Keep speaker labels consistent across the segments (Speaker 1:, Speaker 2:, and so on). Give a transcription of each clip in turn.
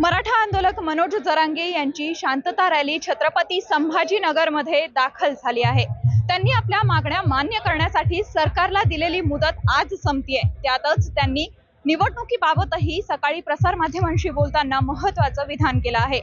Speaker 1: मराठा आंदोलक मनोज जरांगे यांची शांतता रॅली छत्रपती संभाजीनगरमध्ये दाखल झाली आहे. त्यांनी आपल्या मागण्या मान्य करण्यासाठी सरकारला दिलेली मुदत आज संपतीये. त्यातच त्यांनी निवडणुकीबाबतही सकाळी प्रसारमाध्यमांशी बोलताना महत्वाचं विधान केलं आहे.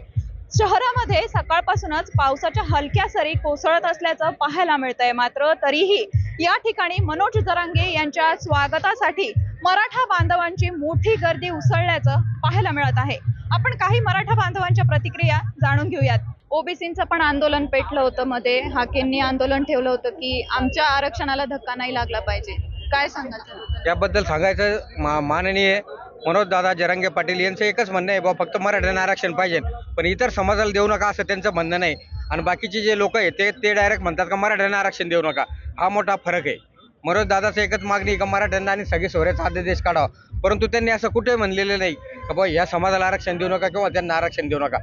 Speaker 1: शहरामध्ये सकाळपासूनच पावसाच्या हलक्या सरी कोसळत असल्याचं पाहायला मिळतंय. मात्र तरीही या ठिकाणी मनोज जरांगे यांच्या स्वागतासाठी मराठा बांधवांची मोठी गर्दी उसळल्याचं पाहायला मिळत आहे. आपण काही मराठा बांधवांच्या प्रतिक्रिया जाणून घेऊयात. ओबीसीचं पण आंदोलन पेटलं होतं मध्ये. हाकेंनी आंदोलन ठेवलं होतं की आमच्या आरक्षणाला धक्का नाही लागला पाहिजे. काय सांगाल?
Speaker 2: याबद्दल सांगायचं मा माननीय मनोज दादा जरांगे पाटील यांचं एकच म्हणणं आहे बा फक्त मराठ्यांना आरक्षण पाहिजे. पण इतर समाजाला देऊ नका असं त्यांचं म्हणणं नाही. आणि बाकीचे जे लोक आहेत ते ते डायरेक्ट म्हणतात का मराठ्यांना आरक्षण देऊ नका. हा मोठा फरक आहे. मनोज दादाचं एकच मागणी आहे का मराठ्यांना आणि सगळे सोऱ्याचा अध्यादेश काढावा. परंतु त्यांनी असं कुठे म्हणलेलं नाही का बा या समाजाला आरक्षण देऊ नका किंवा त्यांना आरक्षण देऊ नका.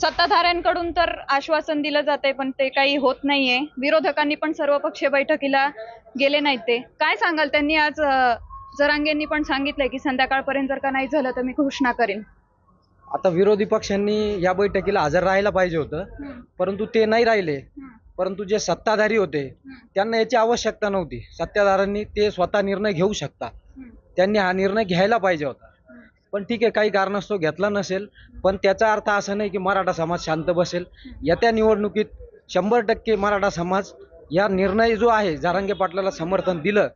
Speaker 1: सत्ताधाऱ्यांकडून तर आश्वासन दिलं जाते पण ते काही होत नाहीये. विरोधकांनी पण सर्वपक्षीय बैठकीला गेले नाहीत ते. काय सांगाल त्यांनी आज जरांगेंनी पण सांगितलंय की संध्याकाळपर्यंत जर का नाही झालं तर मी घोषणा करेन.
Speaker 3: आता विरोधी पक्षांनी या बैठकीला हजर राहायला पाहिजे होतं परंतु ते नाही राहिले. परंतु जे सत्ताधारी होते त्यांना याची आवश्यकता नव्हती. सत्ताधाऱ्यांनी ते स्वतः निर्णय घेऊ शकता. त्यांनी हा निर्णय घ्यायला पाहिजे होता. पण ठीक आहे काही कारणास्तव घेतला नसेल. पण त्याचा अर्थ असा नाही की मराठा समाज शांत बसेल. येत्या निवडणुकीत शंभर टक्के मराठा समाज या निर्णय जो आहे जारांगे पाटलाला समर्थन दिलं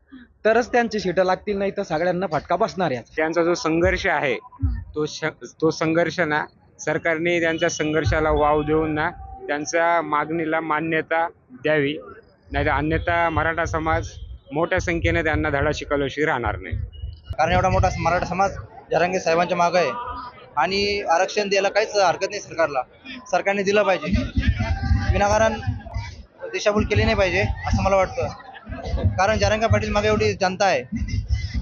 Speaker 3: तरच त्यांची सीटं लागतील नाही तर सगळ्यांना फटका बसणार याचा.
Speaker 4: त्यांचा जो संघर्ष आहे तो तो संघर्ष ना सरकारने त्यांच्या संघर्षाला वाव देऊन ना त्यांच्या मागणीला मान्यता द्यावी. नाही अन्यथा मराठा समाज मोठ्या संख्येने त्यांना धडा शिकवल्याशिवाय राहणार नाही.
Speaker 5: कारण एवढा मोठा मराठा समाज जरांगे साहेबांच्या मागं आहे. आणि आरक्षण द्यायला काहीच हरकत नाही सरकारला. सरकारने दिलं पाहिजे. विनाकारण दिशाभूल केली नाही पाहिजे असं मला वाटतं. कारण जरांगे पाटील मागे एवढी जनता आहे.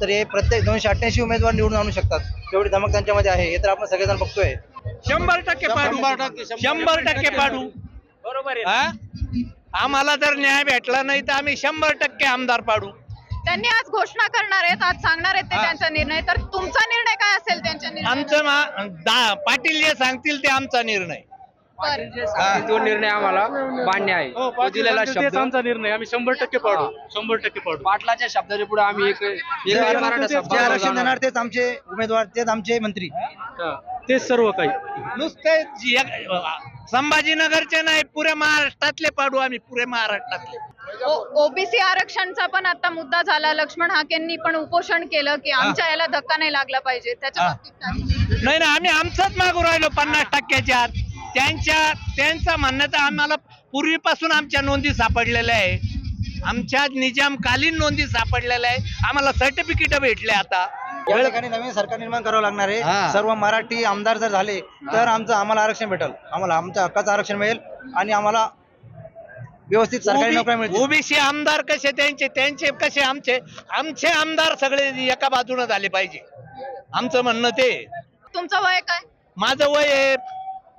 Speaker 5: तर हे प्रत्येक दोनशे अठ्ठ्याऐंशी उमेदवार निवडून आणू शकतात. तेवढी धमक त्यांच्यामध्ये आहे. हे तर आपण सगळेजण बघतोय.
Speaker 6: शंभर टक्के पाडू. शंभर टक्के. पाडू. बरोबर आहे. आम्हाला जर न्याय भेटला नाही तर आम्ही शंभर टक्के आमदार पाडू.
Speaker 1: त्यांनी आज घोषणा करणार आहेत आज सांगणार आहेत ते त्यांचा निर्णय. तर तुमचा निर्णय काय असेल त्यांच्या निर्णय
Speaker 6: आमचं मा- दा- पाटील जे सांगतील ते आमचा निर्णय.
Speaker 2: तो निर्णय आम्हाला मान्य आहे. तो दिलेला शब्द.
Speaker 7: आमचा निर्णय. आम्ही शंभर टक्के पाडू. शंभर टक्के पाडू.
Speaker 2: पाटलाच्या शब्दाच्या पुढे आम्ही एक एक मराठा
Speaker 5: जे
Speaker 2: समाज
Speaker 5: आरक्षण देणार तेच आमचे उमेदवार तेच आमचे मंत्री.
Speaker 7: तेच सर्व काही.
Speaker 6: नुसते जी- एक- संभाजीनगरचे नाही पुऱ्या महाराष्ट्रातले पाडू आम्ही पुरे महाराष्ट्रातले.
Speaker 1: ओबीसी आरक्षणचा पण आता मुद्दा झाला. लक्ष्मण हाकेंनी पण उपोषण केलं की आमच्या याला धक्का नाही लागला पाहिजे. त्याच्या बाबतीत काय?
Speaker 6: नाही ना आम्ही आमचंच मागू राहिलो पन्नास टक्क्याच्या आत. त्यांच्या त्यांचं म्हणणं तर आम्हाला पूर्वीपासून आमच्या नोंदी सापडलेल्या आहे. आमच्या निजामकालीन नोंदी सापडलेल्या आहे. आम्हाला सर्टिफिकेट भेटले आता.
Speaker 5: या ठिकाणी नवीन सरकार निर्माण करावं लागणार आहे. सर्व मराठी आमदार जर झाले तर आमचं आम्हाला आरक्षण भेटेल. आम्हाला आमच्या हक्काचं आरक्षण मिळेल आणि आम्हाला व्यवस्थित सरकारी नोकऱ्या मिळतील.
Speaker 6: ओबीसी आमदार कसे त्यांचे त्यांचे कसे आमचे? आमचे आमदार सगळे एका बाजूने झाले पाहिजे. आमचं म्हणणं ते.
Speaker 1: तुमचं वय काय?
Speaker 6: माझं वय आहे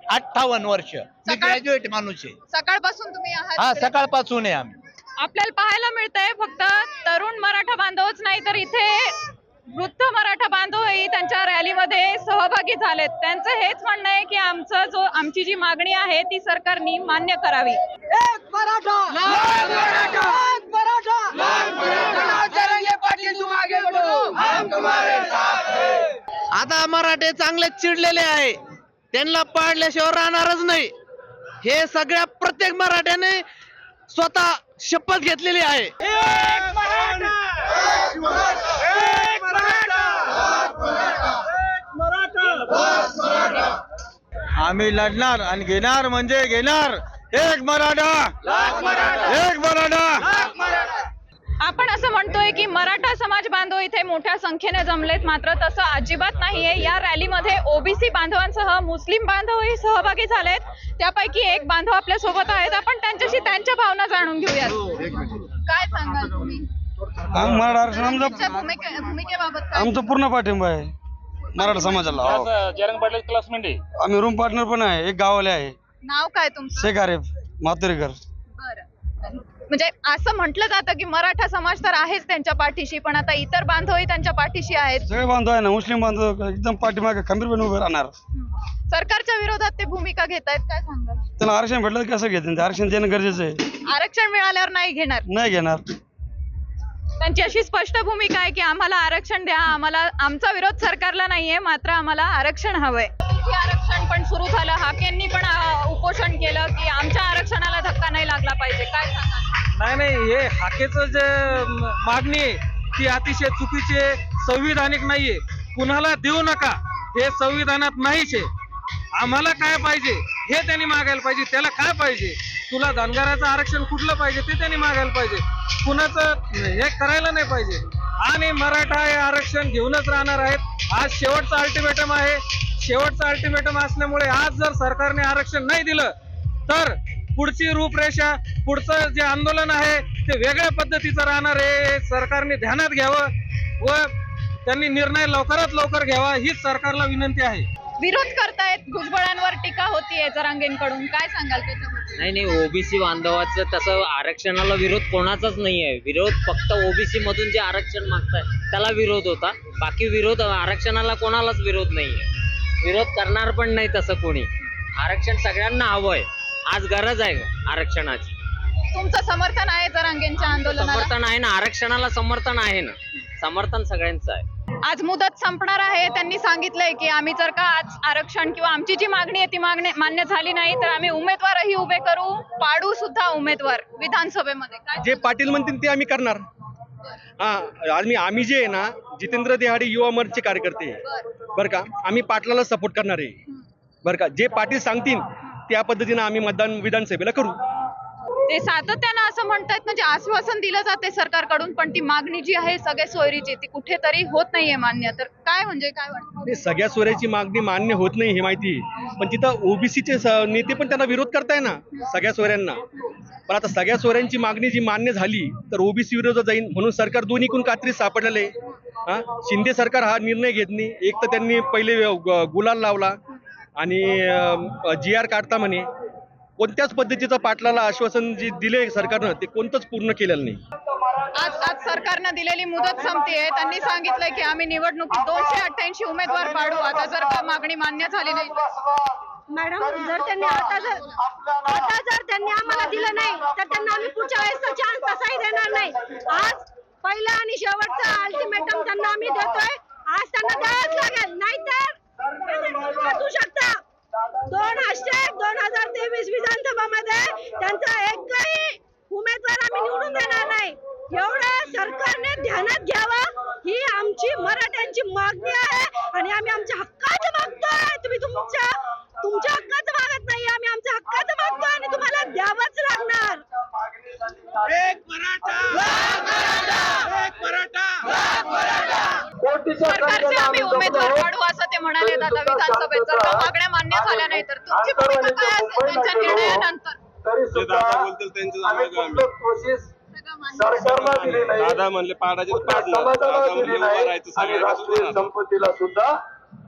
Speaker 6: अठ्ठावन्न वर्ष. मी
Speaker 1: सकाळ-
Speaker 6: ग्रॅज्युएट माणूस आहे.
Speaker 1: सकाळपासून तुम्ही
Speaker 6: हा सकाळपासून आहे आम्ही.
Speaker 1: आपल्याला पाहायला मिळतंय फक्त तरुण मराठा बांधवच नाही तर इथे वृद्ध मराठा बांधवही त्यांच्या रॅलीमध्ये सहभागी झालेत. त्यांचं हेच म्हणणं आहे की आमचं जो आमची जी मागणी आहे ती सरकारनी मान्य करावी.
Speaker 6: आता मराठे चांगले चिडलेले आहे. त्यांना पाडल्याशिवाय राहणारच नाही. हे सगळ्या प्रत्येक मराठ्याने स्वतः शपथ घेतलेली आहे.
Speaker 3: आम्ही लढणार आणि घेणार म्हणजे घेणार. एक मराठा. एक मराठा.
Speaker 1: आपण असं म्हणतोय की मराठा समाज बांधव इथे मोठ्या संख्येने जमलेत. मात्र तसं अजिबात नाहीये. या रॅलीमध्ये ओबीसी बांधवांसह मुस्लिम बांधवही सहभागी झालेत. त्यापैकी एक बांधव आपल्यासोबत आहेत. आपण त्यांच्याशी त्यांच्या भावना जाणून घेऊयात. काय सांगाल तुम्ही?
Speaker 3: मराठा आरक्षण आमचं
Speaker 1: तुमच्या भूमिके- भूमिकेबाबत काय?
Speaker 3: आमचं पूर्ण पाठिंबा आहे. मराठा समाजाला हो.
Speaker 7: जरंग पाटील क्लासमेट आहे
Speaker 3: आम्ही रूम पार्टनर पण आहे एक गावाले आहे.
Speaker 1: नाव काय तुमचं?
Speaker 3: शेख आरेफ
Speaker 1: बरं. म्हणजे असं म्हटलं जातं की मराठा समाज तर आहेच त्यांच्या पाठीशी पण आता इतर बांधवही त्यांच्या पाठीशी आहेत.
Speaker 3: सगळे बांधव आहे ना मुस्लिम बांधव एकदम पाठीमागे खंबीरपणे उभे राहणार.
Speaker 1: सरकारच्या विरोधात ते भूमिका घेत आहेत काय सांगाल?
Speaker 8: त्यांना आरक्षण भेटलं तर कसं घेतील? ते आरक्षण देणं गरजेचं आहे.
Speaker 1: आरक्षण मिळाल्यावर नाही घेणार.
Speaker 8: नाही घेणार.
Speaker 1: त्यांची अशी स्पष्ट भूमिका आहे की आम्हाला आरक्षण द्या आम्हाला आमचा विरोध सरकारला नाहीये मात्र आम्हाला आरक्षण हवंय. आरक्षण पण सुरू झालं. हाकेंनी पण उपोषण केलं की आमच्या आरक्षणाला धक्का नाही लागला पाहिजे. काय
Speaker 7: नाही नाही हे हाकेचं जे मागणी आहे ती अतिशय चुकीची संविधानिक नाहीये. कुणाला देऊ नका हे संविधानात नाहीच आहे. आम्हाला काय पाहिजे हे त्यांनी मागायला पाहिजे त्याला काय पाहिजे? तुला धनगराचं आरक्षण कुठलं पाहिजे ते त्यांनी मागायला पाहिजे. कुणाचं हे करायला नाही पाहिजे. आणि मराठा हे आरक्षण घेऊनच राहणार आहेत. आज शेवटचा अल्टिमेटम आहे. शेवटचा अल्टिमेटम असल्यामुळे आज जर सरकारने आरक्षण नाही दिलं तर पुढची रूपरेषा पुढचं जे आंदोलन आहे ते वेगळ्या पद्धतीचं राहणार आहे. सरकारने ध्यानात घ्यावं व त्यांनी निर्णय लवकरात लवकर घ्यावा हीच सरकारला विनंती आहे.
Speaker 1: विरोध करतायत भुजबळांवर टीका होतीये जरांगेंकडून. काय सांगाल त्याच्याबद्दल?
Speaker 9: नाही नाही ओबीसी बांधवाचं तसं आरक्षणाला विरोध कोणाचाच नाही आहे विरोध फक्त ओबीसी मधून जे आरक्षण मागताय त्याला विरोध होता. बाकी विरोध आरक्षणाला कोणालाच विरोध नाही आहे विरोध करणार पण नाही तसं कोणी. आरक्षण सगळ्यांना हवं आहे आज गरज आहे आरक्षणाची.
Speaker 1: तुमचं समर्थन आहे जरांगेंच्या आंदोलनाला?
Speaker 9: समर्थन आहे ना आरक्षणाला समर्थन आहे ना. समर्थन सगळ्यांचं आहे.
Speaker 1: आज मुदत संपणार आहे. त्यांनी सांगितलंय की आम्ही जर का आज आरक्षण किंवा आमची जी मागणी आहे ती मागणी मान्य झाली नाही तर आम्ही उमेदवारही उभे करू. पाडू सुद्धा उमेदवार विधानसभेमध्ये. काय
Speaker 10: जे पाटील म्हणतील ते आम्ही करणार. हा आम्ही आम्ही जे आहे ना जितेंद्र देहाडे युवा मोर्चे कार्यकर्ते. बरं. का? आम्ही पाटलाला सपोर्ट करणार आहे. बरं का? जे पाटील सांगतील त्या पद्धतीनं आम्ही मतदान विधानसभेला करू.
Speaker 1: ते सातत्यानं असं म्हणतायत म्हणजे आश्वासन दिलं जाते सरकारकडून पण ती मागणी जी आहे सगळ्या सोयरीची ती कुठेतरी होत नाहीये मान्य. तर काय म्हणजे काय वाटतं?
Speaker 10: ते सगळ्या सोयरीची मागणी मान्य होत नाही हे माहिती पण तिथं ओबीसीचे नेते पण त्यांना विरोध करताय ना सगळ्या सोयऱ्यांना. पण आता सगळ्या सोयऱ्यांची मागणी जी मान्य झाली तर ओबीसी विरोधात जाईल म्हणून सरकार दोन्हीकडून कात्रीत सापडलेलं? आहे हा? शिंदे सरकार हा निर्णय घेत नाही. एक तर त्यांनी पहिले गुलाल लावला आणि जी आर काढता म्हणे. कोणत्याच पद्धतीचं पाटलाला आश्वासन जे दिले सरकारनं ते कोणतंच पूर्ण केलेलं नाही.
Speaker 1: आज आज सरकारनं दिलेली मुदत संपतीये. त्यांनी सांगितलंय की आम्ही निवडणुकीत दोनशे अठ्ठ्याऐंशी उमेदवार पाडू. आता जर का मागणी मान्य झाली नाही. तर?
Speaker 11: मॅडम जर त्यांनी आता जर आता जर त्यांनी आम्हाला दिलं नाही तर त्यांना आम्ही पुढच्या वेळेसचा चान्स तसाही देणार नाही. आज पहिला आणि शेवटचा अल्टिमेटम त्यांना आम्ही देतोय. आज त्यांना द्यावंच लागेल. नाहीतर शकता. दोन हॅशटॅग दोन हजार तेवीस विधानसभामध्ये त्यांचा एकही उमेदवार आम्ही निवडून देणार नाही एवढं सरकारने ध्यानात घ्यावं ही आमची मराठ्यांची मागणी आहे आणि आम्ही आमच्या हक्काचं मागतोय तुम्ही तुमच्या तुमच्या हक्काचं मागत नाही आम्ही आमच्या हक्काचं मागतोय आणि तुम्हाला द्यावंच लागणार
Speaker 1: सरकारचे आम्ही उमेदवार पाडू असं ते म्हणाले आता विधानसभेत जर का मागण्या मान्य झाल्या नाही तर तुमची भूमिका काय असेल त्यांच्या निर्णयानंतर?
Speaker 8: दादा म्हणले पाडायचे दादा म्हणले राहायचं सगळ्यांना संपत्तीला सुद्धा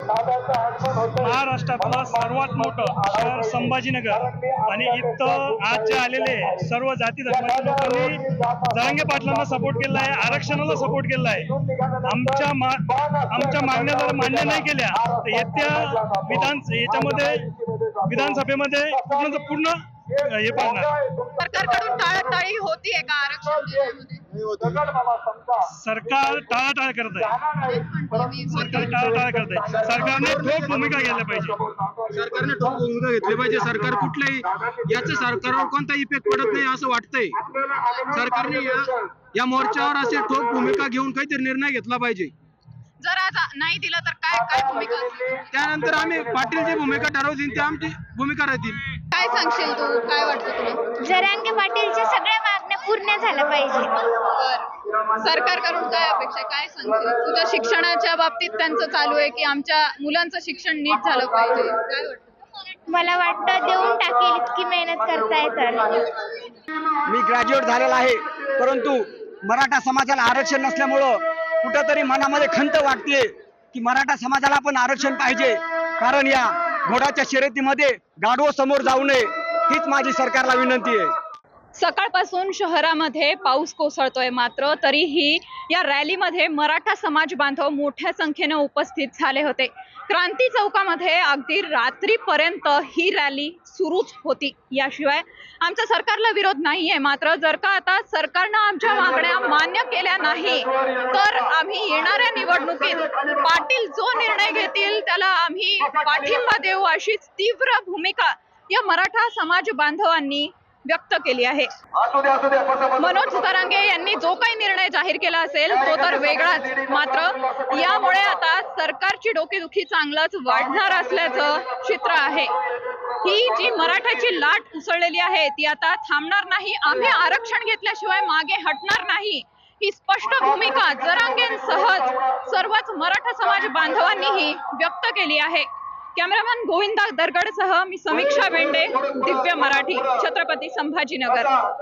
Speaker 7: महाराष्ट्रातलं सर्वात मोठं शहर संभाजीनगर. आणि इथं आज जे आलेले सर्व जाती धर्माच्या लोकांनी जरांगे पाटलांना सपोर्ट केला आहे आरक्षणाला सपोर्ट केला आहे. आमच्या मा आमच्या मागण्या जर मान्य नाही केल्या तर येत्या विधान याच्यामध्ये विधानसभेमध्ये पूर्ण पूर्ण हे पडणार.
Speaker 1: सरकारकडून टाळाटाळी होतीये का आरक्षण?
Speaker 7: सरकार टाळाटाळ करत आहे सरकार टाळाटाळ करत आहे सरकारने ठोक भूमिका घ्यायला पाहिजे.
Speaker 10: सरकारने ठोक भूमिका घेतली पाहिजे. सरकार कुठल्याही याचा सरकारवर कोणता इफेक्ट पडत नाही असं वाटतंय. सरकारने या या मोर्चावर असे ठोक भूमिका घेऊन काहीतरी निर्णय घेतला पाहिजे.
Speaker 1: जर आज नाही दिलं तर काय काय भूमिका?
Speaker 10: त्यानंतर आम्ही पाटील जी भूमिका ठरवतील ते आमची भूमिका राहतील.
Speaker 1: काय सांगशील तू? काय वाटतं तुला?
Speaker 11: जरांगे पाटीलच्या सगळ्या मागण्या पूर्ण झाल्या पाहिजे.
Speaker 1: सरकारकडून काय अपेक्षा आहे? काय सांगशील? तुझ्या शिक्षणाच्या बाबतीत त्यांचं चालू आहे की आमच्या मुलांचं शिक्षण नीट झालं पाहिजे? काय वाटतं?
Speaker 11: मला वाटतं देऊन टाकेल इतकी मेहनत करताय तर.
Speaker 2: मी ग्रॅज्युएट झालेला आहे परंतु मराठा समाजाला आरक्षण नसल्यामुळं कुठंतरी मनामध्ये खंत वाटते की मराठा समाजाला पण आरक्षण पाहिजे. कारण या घोडाच्या शर्यतीमध्ये गाढवं समोर जाऊ नये हीच माझी सरकारला विनंती आहे.
Speaker 1: सकाळपासून शहरामध्ये पाऊस कोसळतोय मात्र तरीही या रॅलीमध्ये मराठा समाज बांधव मोठ्या संख्येने उपस्थित झाले होते. क्रांती चौकामध्ये अगदी रात्रीपर्यंत ही रॅली सुरूच होती. याशिवाय आमच्या सरकारला विरोध नाहीये. मात्र जर का आता सरकारनं आमच्या मागण्या मान्य केल्या नाही तर आम्ही येणाऱ्या निवडणुकीत पाटील जो निर्णय घेतील त्याला आम्ही पाठिंबा देऊ अशीच तीव्र भूमिका या मराठा समाज बांधवांनी व्यक्त केली आहे. मनोज जरांगे यांनी जो काही निर्णय जाहीर केला असेल तो तर वेगळाच. मात्र यामुळे आता सरकारची डोकेदुखी चांगलंच वाढणार असल्याचं चित्र आहे. ही जी मराठाची लाट उसळलेली आहे ती आता थांबणार नाही. आम्ही आरक्षण घेतल्याशिवाय मागे हटणार नाही. ही स्पष्ट भूमिका जरांगेंसह सर्वच मराठा समाज बांधवांनीही व्यक्त केली आहे. कॅमेरामॅन गोविंदा दरगडसह मी समीक्षा वेंडे दिव्य मराठी छत्रपती संभाजीनगर.